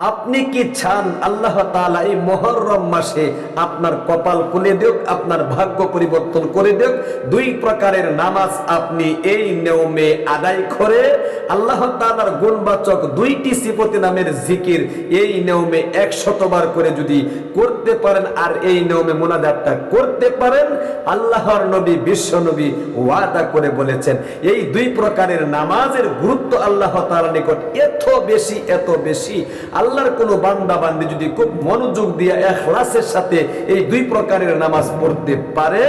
আপনি কি চান আল্লাহ তাআলা এই মহরম মাসে আপনার কপাল খুলে দেখ আপনার ভাগ্য পরিবর্তন করে দেখ দুই প্রকারের নামাজ আপনি এই নিয়মে আদায় করে আল্লাহ তাআলার গুণবাচক দুইটি সিফতি নামের জিকির এই নিয়মে একশতবার করে যদি করতে পারেন আর এই নিয়মে মোনাজাতটা করতে পারেন, আল্লাহর নবী, বিশ্ব নবী ওয়াদা করে বলেছেন, এই দুই প্রকারের নামাজের গুরুত্ব আল্লাহ তাআলার নিকট এত বেশি এত বেশি। আল্লাহর কোনো বান্দা বান্দি যদি খুব মনোযোগ দিয়ে এখলাসের সাথে এই দুই প্রকারের নামাজ পড়তে পারে,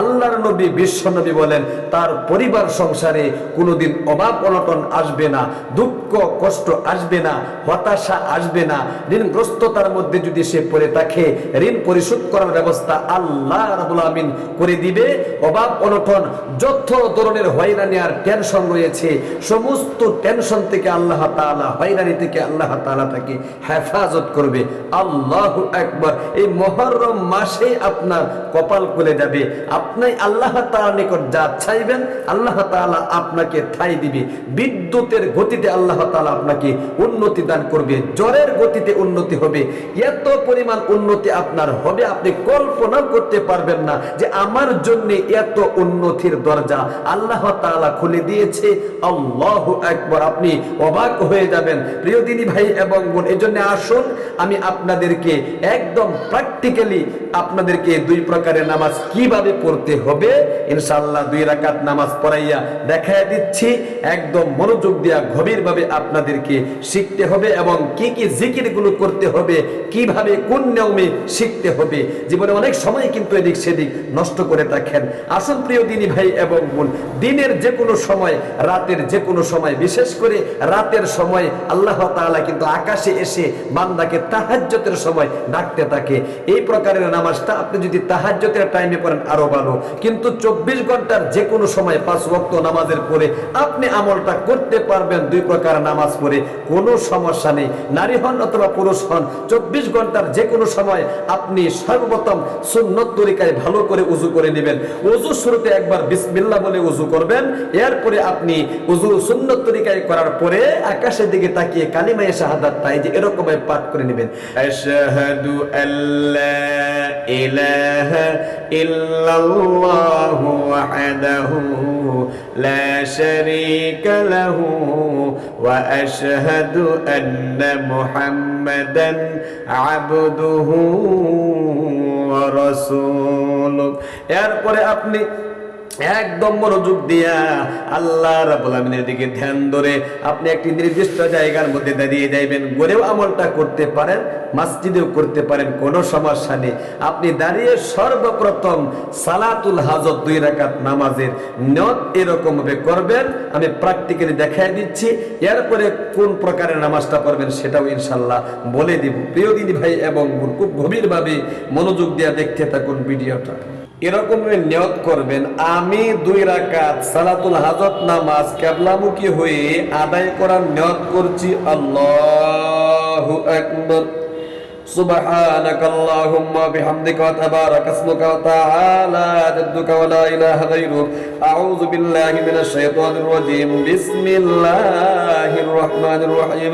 আল্লাহর নবী, বিশ্ব নবী বলেন, তার পরিবার সংসারে কোনোদিন অভাব অনটন আসবে না, দুঃখ, কষ্ট আসবে না, হতাশা আসবে না। ঋণগ্রস্ততার মধ্যে যদি সে পড়ে থাকে, ঋণ পরিশোধ করার ব্যবস্থা আল্লাহ রাবুল আমিন করে দিবে। অভাব অনটন যত ধরনের হয়রানি আর টেনশন রয়েছে, সমস্ত টেনশন থেকে আল্লাহ তাআলা, হয়রানি থেকে আল্লাহ তালা তাকে হেফাজত করবে। আল্লাহ একবার এই মহরম মাসে আপনার কপাল খুলে যাবে। আপনি আল্লাহ তাআলার নিকট যা চাইবেন, আল্লাহ তাআলা আপনাকে ঠাই দিবে। বিদ্যুতের গতিতে আল্লাহ তাআলা আপনাকে উন্নতি দান করবে। জ্বরের গতিতে উন্নতি হবে। এত পরিমাণ উন্নতি আপনার হবে, আপনি কল্পনা করতে পারবেন না যে আমার জন্য এত উন্নতির দরজা আল্লাহ তাআলা খুলে দিয়েছে। আল্লাহ একবার আপনি অবাক হয়ে যাবেন। প্রিয় দিনী ভাই এবং বোন এই জন্য আসুন, আমি আপনাদেরকে একদম প্র্যাকটিক্যালি আপনাদেরকে দুই প্রকারের নামাজ কীভাবে পড়তে হবে, ইনশাআল্লাহ দুই রাকাত নামাজ পড়াইয়া দেখায় দিচ্ছি। একদম মনোযোগ দিয়া গভীরভাবে আপনাদেরকে শিখতে হবে এবং কি কি জিকিরগুলো করতে হবে, কীভাবে কোন নিয়মে শিখতে হবে। জীবনে অনেক সময় কিন্তু এদিক সেদিক নষ্ট করে থাকেন। আসুন প্রিয় দিনী ভাই এবং বোন, দিনের যে কোনো সময়, রাতের যে কোনো সময়, বিশেষ করে রাতের সময় আল্লাহ তাআলা কিন্তু আকাশে এসে বান্দাকে তাহাজ্জতের সময় ডাকতে থাকে। এই প্রকারের নামাজটা আপনি যদি তাহাজ্জতের টাইমে পড়েন আরও ভালো। কিন্তু চব্বিশ ঘণ্টার যে কোনো সময় পাঁচ ওয়াক্ত নামাজের পরে আপনি আমলটা করতে পারবেন দুই প্রকার নামাজ পড়ে। কোনো সমস্যা নেই। নারী হন অথবা পুরুষ হন, চব্বিশ ঘণ্টার যে কোনো সময় আপনি সর্বপ্রথম সুন্নত তরিকায় ভালো করে উজু করে নেবেন। উজু শুরুতে একবার বিসমিল্লাহ বলে উজু করবেন। এরপরে আপনি উজু সুন্নত তরিকায় করার পরে আকাশের দিকে তাকিয়ে কালিমায়ে শাহাদাত, তাই যে এরকম পাঠ করে নেবেন আশহাদু আল্লা ইলাহা ইল্লাল্লাহু ওয়াহদাহু লা শারীকা লাহু ওয়া আশহাদু আন্না মুহাম্মাদান আবদুহু ওয়া রাসূলুহু এরপরে আপনি একদম মনোযোগ দিয়া আল্লাহ রাব্বুল আমিনের দিকে ধ্যান ধরে আপনি একটি নির্দিষ্ট জায়গার মধ্যে দাঁড়িয়ে যাইবেন, গড়েও আমলটা করতে পারেন, মসজিদেও করতে পারেন, কোনো সমস্যা নেই। আপনি দাঁড়িয়ে সর্বপ্রথম সালাতুল হাজত দুই রাকাত নামাজের নিয়ত এরকম ভাবে করবেন, আমি প্র্যাকটিক্যালি দেখাই দিচ্ছি, এরপরে কোন প্রকারের নামাজটা পড়বেন সেটাও ইনশাল্লাহ বলে দিব। প্রিয় দিদি ভাই এবং খুব গভীরভাবে মনোযোগ দিয়া দেখতে থাকুন ভিডিওটা। এরকম নিয়ত করবেন আমি দুই রাকাত সালাতুল হাজত নামাজ কেবলামুখী হয়ে আদায় করার নিয়ত করছি আল্লাহু আকবার سبحانك اللهم وبحمدك وتبارك اسمك وتعالى جدك ولا اله غيرك اعوذ بالله من الشيطان الرجيم بسم الله الرحمن الرحيم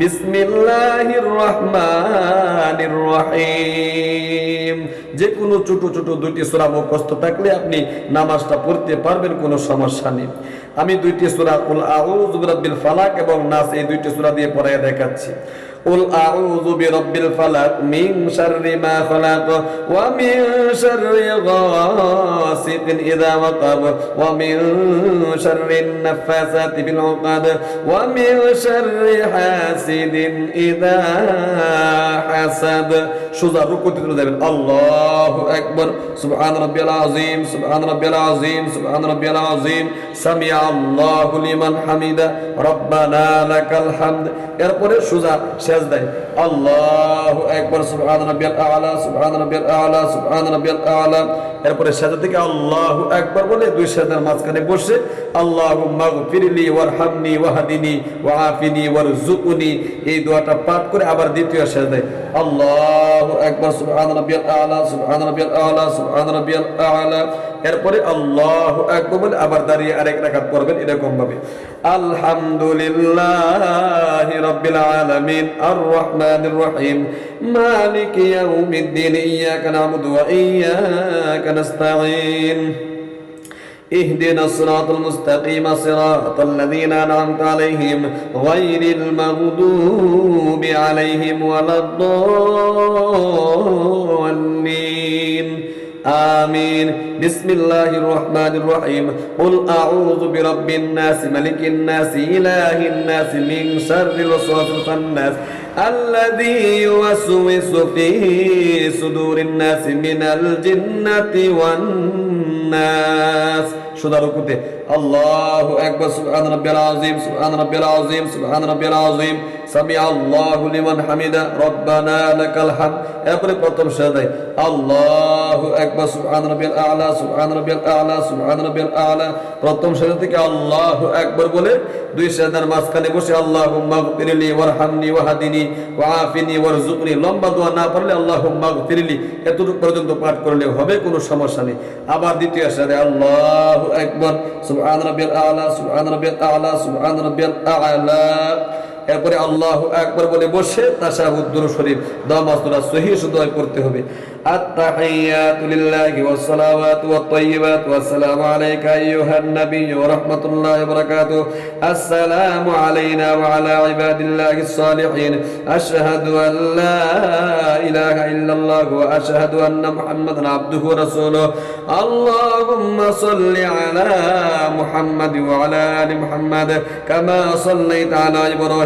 বিসমিল্লাহির রহমানির রহিম যে কোনো ছোট ছোট দুইটি সূরা মুখস্থ থাকলে আপনি নামাজটা পড়তে পারবেন, কোনো সমস্যা নেই। আমি দুইটি সূরা কুল আউযু বিরাব্বিল ফালাক এবং নাস এই দুইটি সূরা দিয়ে পড়ায় দেখাচ্ছি। قل أعوذ برب الفلق من شر ما خلق ومن شر غاسق إذا وقب ومن شر النفاثات في العقد ومن شر حاسد إذا حسد সোজা রুকুতে তুলে যাবেন আল্লাহু আকবার সুবহান রাব্বিয়াল আযীম সুবহান রাব্বিয়াল আযীম সুবহান রাব্বিয়াল আযীম সামিআ আল্লাহু লিমান হামিদা রব্বানা লাকাল হামদ এরপরে সোজা সেজদায় আল্লাহু আকবার সুবহান রাব্বিয়াল আ'লা, সুবহান রাব্বিয়াল আ'লা, সুবহান রাব্বিয়াল আ'লা। এরপরে সাজা থেকে আল্লাহ একবার বলে দুই সাজার মাঝখানে বসে আল্লাহ মাগফিরলি ওয়ারহামনি ওয়াহাদিনি ওয়াআফিনি ওয়ারজুকনি এই দোয়াটা পাঠ করে আবার দ্বিতীয় সাজায় আল্লাহ একবার সুবহান রাব্বিয়াল আলা, সুবহান রাব্বিয়াল আলা, সুবহান রাব্বিয়াল আলা। এরপরে আল্লাহ একবার বলে আবার দাঁড়িয়ে আরেক রাকাত পড়বেন এরকম ভাবে আলহামদুলিল্লাহ রাব্বিল আলামিন আর রহমানির রহিম মালিক ইয়াউমিদ্দিন ইয়াকা না'বুদু ওয়া ইয়াকা নাস্তাঈন اهدنا الصراط المستقيم صراط الذين أنعمت عليهم غير المغضوب عليهم ولا الضالين آمين بسم الله الرحمن الرحيم قل أعوذ برب الناس ملك الناس إله الناس من شر الوسواس الخناس الذي يوسوس في صدور الناس من الجنة والناس شو ركوته الله أكبر سبحان ربي العظيم سبحان ربي العظيم سبحان ربي العظيم সামি আল্লাহু লিমান হামিদা, রব্বানা লাকাল হামদ। এরপরে প্রথম সাজাই আল্লাহু আকবার, সুবহান রাব্বিল আলা, সুবহান রাব্বিল আলা, সুবহান রাব্বিল আলা। প্রথম সাজা থেকে আল্লাহু আকবার বলে দুই সাজার মাঝখানে বসে, আল্লাহুম্মা গফিরলি ওয়ারহামনি ওয়াহদিনি ওয়াআফিনি ওয়ারজুকনি লম্বা দোয়া না পারলে আল্লাহুম্মা গফিরলি, এতটুকু পর্যন্ত পাঠ করলে হবে, কোনো সমস্যা নেই। আবার দ্বিতীয় সাজে আল্লাহু আকবার, সুবহান রাব্বিল আলা, সুবহান রাব্বিল আলা, সুবহান রাব্বিল আলা। এরপরে আল্লাহ একবার বলে বসে তাশাহুদ দুরূদ শরীফ দোয়া মাসদুরা সহিহ দোয়া করতে হবে। আত-তাহিয়াতু লিল্লাহি ওয়াস সালাওয়াতু ওয়াত তাইয়্যিবাতু ওয়াসসালামু আলাইকা আইয়ুহান নাবিয়্যু ওয়া রাহমাতুল্লাহি ওয়া বারাকাতুহু। আসসালামু আলাইনা ওয়া আলা ইবাদিল্লাহিস সালিহিন আশহাদু আন লা ইলাহা ইল্লাল্লাহ ওয়া আশহাদু আন্না মুহাম্মাদান আবদুহু ওয়া রাসূলুহু। আল্লাহুম্মা সাল্লি আলা মুহাম্মাদ ওয়া আলা আলি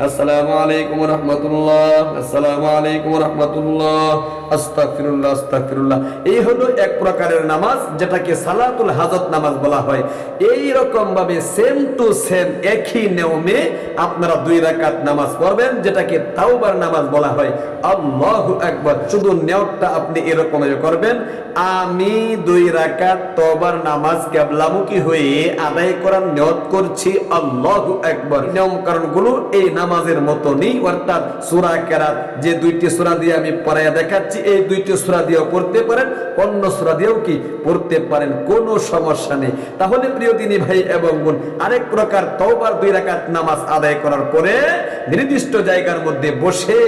আসসালামু আলাইকুম রহমতুল্লাহ, আসসালামু আলাইকুম রহমতুল্লাহ, আস্তাগফিরুল্লাহ আস্তাগফিরুল্লাহ। এই হলো এক প্রকারের নামাজ যেটাকে সালাতুল হাজত নামাজ বলা হয়। এই সেম টু সেম একই নিয়মে আপনারা দুই রাকাত নামাজ পড়বেন, যেটাকে তাওবার নামাজ বলা হয়। আল্লাহু আকবার, শুধু নিয়তটা আপনি এরকম করবেন। আমি দুই রাকাত তওবার নামাজ কেবলামুখী হয়ে আদায় করার নিয়ত করছি, আল্লাহু আকবার। নিয়ম কারণগুলো এই নামাজের মতো নেই, অর্থাৎ সূরা কেরাত যে দুইটি সূরা দিয়ে আমি পড়াইয়া দেখাচ্ছি, এই দুইটি সূরা দিয়েও পড়তে পারেন, অন্য সূরা দিয়েও কি পড়তে পারেন, কোনো সমস্যা নেই। তাহলে প্রিয় দিনী ভাই এবং বোন, আরেক প্রকার তওবার দুই রাকাত নামাজ আদায় করার পরে নির্দিষ্ট জায়গার মধ্যে বসে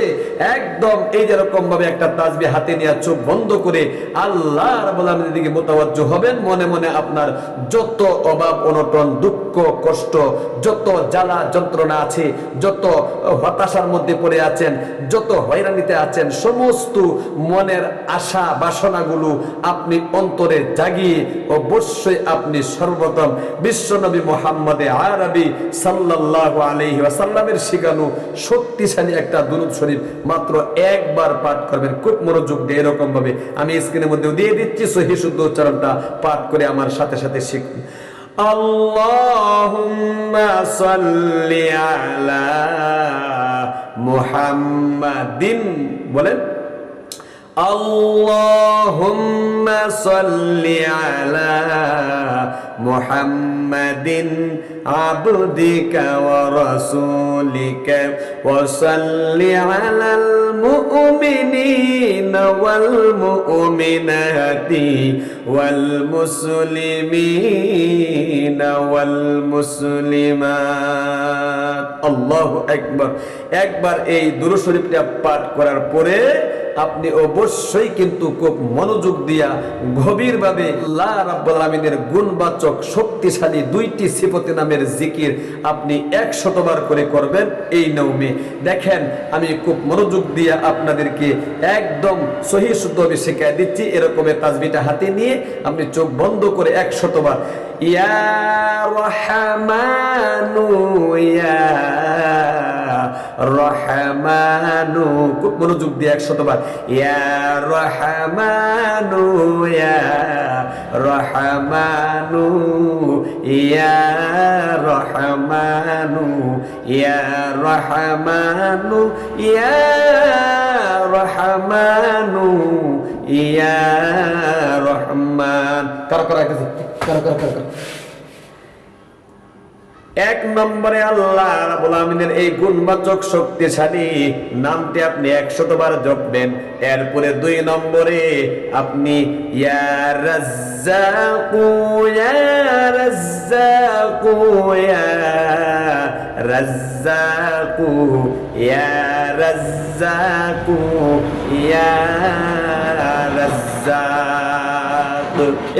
একদম এই যেরকম ভাবে একটা তাজবি হাতে নিয়ে চোখ বন্ধ করে আল্লাহ রাব্বুল আলামিনের দিকে মোতাবজ্জ হবেন, মনে মনে আপনার যত অভাব, অনটন, দুঃখ, কষ্ট, যত জ্বালা, যন্ত্রণা আছে, যত হতাশার মধ্যে পড়ে আছেন, যত হয়রানিতে আছেন, সমস্ত মনের আশা বাসনাগুলো আপনি অন্তরে জাগিয়ে অবশ্যই আপনি সর্বপ্রথম বিশ্বনবী মোহাম্মদে আরবি সাল্লাল্লাহু আলাইহি ওয়াসাল্লামের শিখানো শক্তিশালী একটা দুরূদ শরীফ মাত্র একবার পাঠ করবেন। খুব মনোযোগ দিয়ে এরকম ভাবে আমি স্ক্রিনের মধ্যে দিয়ে দিচ্ছি, সহি শুদ্ধ উচ্চারণটা পাঠ করে আমার সাথে সাথে শিখুন। اللهم صل على محمد বলেন اللهم صل على محمد عبدك ورسولك وصل على المؤمنين والمؤمنات والمسلمين والمسلمات الله أكبر একবার এই দুরূদ শরীফটা পাঠ করার পরে আপনি অবশ্যই কিন্তু খুব মনোযোগ দিয়া গভীরভাবে আল্লাহ রাব্বুল আলামিনের গুণবাচক, শক্তিশালী দুইটি সিফতি নামের জিকির আপনি একশতবার করে করবেন এই নৌমে দেখেন, আমি খুব মনোযোগ দিয়ে আপনাদেরকে একদম সহি শুদ্ধভাবে শেখায় দিচ্ছি এরকমের তাজবিটা হাতে নিয়ে আপনি চোখ বন্ধ করে একশতবার। ইয়া রহমানু, ইয়া রহমানু, খুব মনোযোগ দিয়ে একশতবার। ইয়া রহমানু ইয়া রহমানু ইয়া রহমানু ইয়া রহমানু ইয়া রহমানু, ইয়া রহমান। কারও কারও কারও কারও কারও কারও। এক নম্বরে আল্লাহ রাব্বুল আমিনের এই গুণবাচক শক্তিশালী নামটি আপনি একশতবার জপবেন। এরপরে দুই নম্বরে আপনি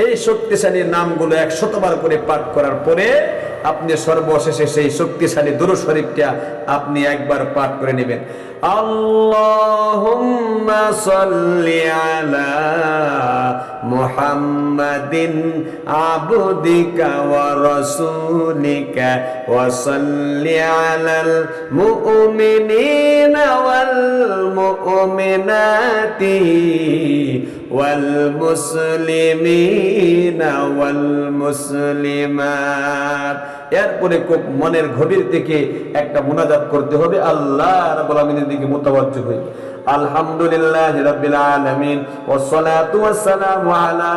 এই শক্তিশালী নামগুলো একশতবার করে পাঠ করার পরে আপনি সর্বশেষে সেই শক্তিশালী দুরু শরীফটা আপনি একবার পাঠ করে নেবেন। আল্লাহুম্মা মুহাম্মাদিন আবদিকা ওয়া রাসূলিকা ওয়া সাল্লি আলাল মুমিনিনা ওয়াল মুমিনাতি এরপরে খুব মনের গভীর থেকে একটা মোনাজাত করতে হবে। আল্লাহ রাব্বুল আমিনের দিকে মোতাবজ্জ হই আলহামদুলিল্লাহ রাব্বিল আলামিন ওয়াসসালাতু ওয়াসসালামু আলা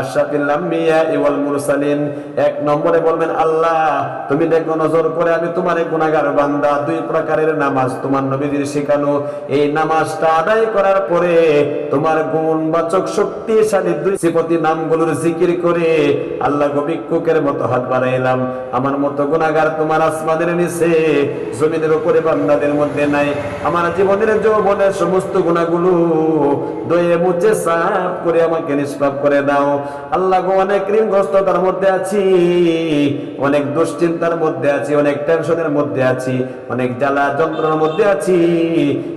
আশরাফিল আম্বিয়া ওয়াল মুরসালিন। এক নম্বরে বলবেন, আল্লাহ, তুমি দেখো নজর করে আমি তোমার গুনাহগার বান্দা, দুই প্রকারের নামাজ তোমার শেখানো। এই নামাজটা আদায় করার পরে তোমার গুণবাচক শক্তিশালী দুই সিফতি নামগুলোর জিকির করে আল্লাহ ভিক্ষুকের মতো হাত বাড়াইলাম। আমার মতো গুনাহগার তোমার আসমানের নিচে, জমিনের উপরে বান্দাদের মধ্যে নাই। আমার জীবনের যৌবনের সমস্ত গুণাগুলো দয়ে মুছে সাফ করে আমাকে নিষ্পাপ করে দাও। আল্লাহ গো, অনেক ঋণগ্রস্ততার মধ্যে আছি, অনেক দুশ্চিন্তার মধ্যে আছি, অনেক টেনশনের মধ্যে আছি, অনেক জ্বালা যন্ত্রণার মধ্যে আছি,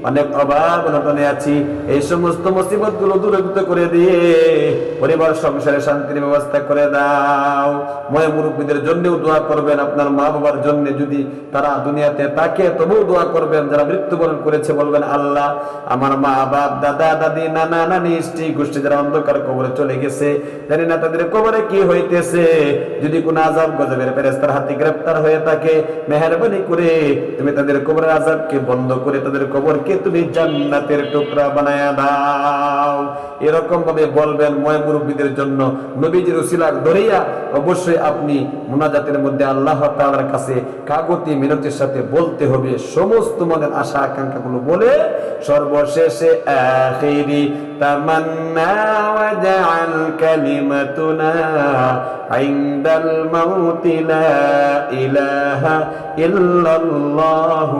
অনেক অভাব অনটনে আছি। এই সমস্ত মুসিবতগুলো দূরীভূত করে দিয়ে পরিবার, সংসারে শান্তির ব্যবস্থা করে দাও। ময় মুরব্বীদের জন্যও দোয়া করবেন, আপনার মা বাবার জন্য যদি তারা দুনিয়াতে তাকে তবুও দোয়া করবেন। যারা মৃত্যুবরণ করেছে, বলবেন, আল্লাহ, আমার মা বাপ দাদা, দাদি গোষ্ঠী যারা অন্ধকার কবরে চলে গেছে। জানি না তাদের কবরে কি হইতেছে। যদি আজাব গজবের ফেরেস্তার হাতে হয়ে থাকে, মেহরবানি করে তুমি তাদের কবরের আজাবকে বন্ধ করে তাদের কবরকে তুমি জান্নাতের টুকরা দাও। এরকম ভাবে বলবেন ময় মুরব্বীদের জন্য নবীজির ধরিয়া অবশ্যই আপনি মুনাজাতের মধ্যে আল্লাহ কাছে কাগতি মিনতির সাথে বলতে হবে। সমস্ত মনের আশা আকাঙ্ক্ষাগুলো বলে সর্বশেষে আখিরি تمنى وجعل كلمتنا তামান্না ওয়াজআল কালিমাতুনা ইনদাল মাউতি লা ইলাহা ইল্লাল্লাহ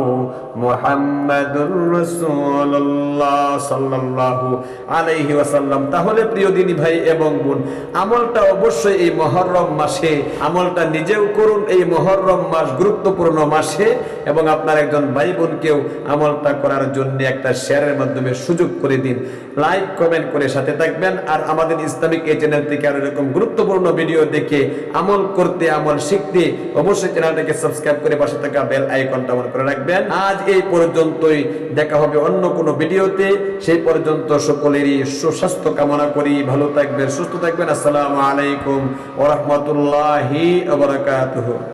মুহাম্মাদুর রাসূলুল্লাহ সাল্লাল্লাহু আলাইহি ওয়াসাল্লাম তাহলে প্রিয় দিনী ভাই এবং বোন, আমলটা অবশ্যই এই মহররম মাসে, আমলটা নিজেও করুন এই মহররম মাস গুরুত্বপূর্ণ মাসে এবং আপনার একজন ভাই বোনকেও আমলটা করার জন্য একটা শেয়ারের মাধ্যমে সুযোগ করে দিন। লাইক, কমেন্ট করে সাথে থাকবেন। আর আমাদের ইসলামিক এই চ্যানেল থেকে আর এরকম গুরুত্বপূর্ণ ভিডিও দেখে আমল করতে, আমল শিখতে অবশ্যই চ্যানেলটাকে সাবস্ক্রাইব করে পাশে থাকা বেল আইকনটা অন করে রাখবেন। আজ এই পর্যন্তই, দেখা হবে অন্য কোনো ভিডিওতে। সেই পর্যন্ত সকলেরই সুস্বাস্থ্য কামনা করি, ভালো থাকবেন, সুস্থ থাকবেন। আসসালামু আলাইকুম ওরহমতুল্লাহি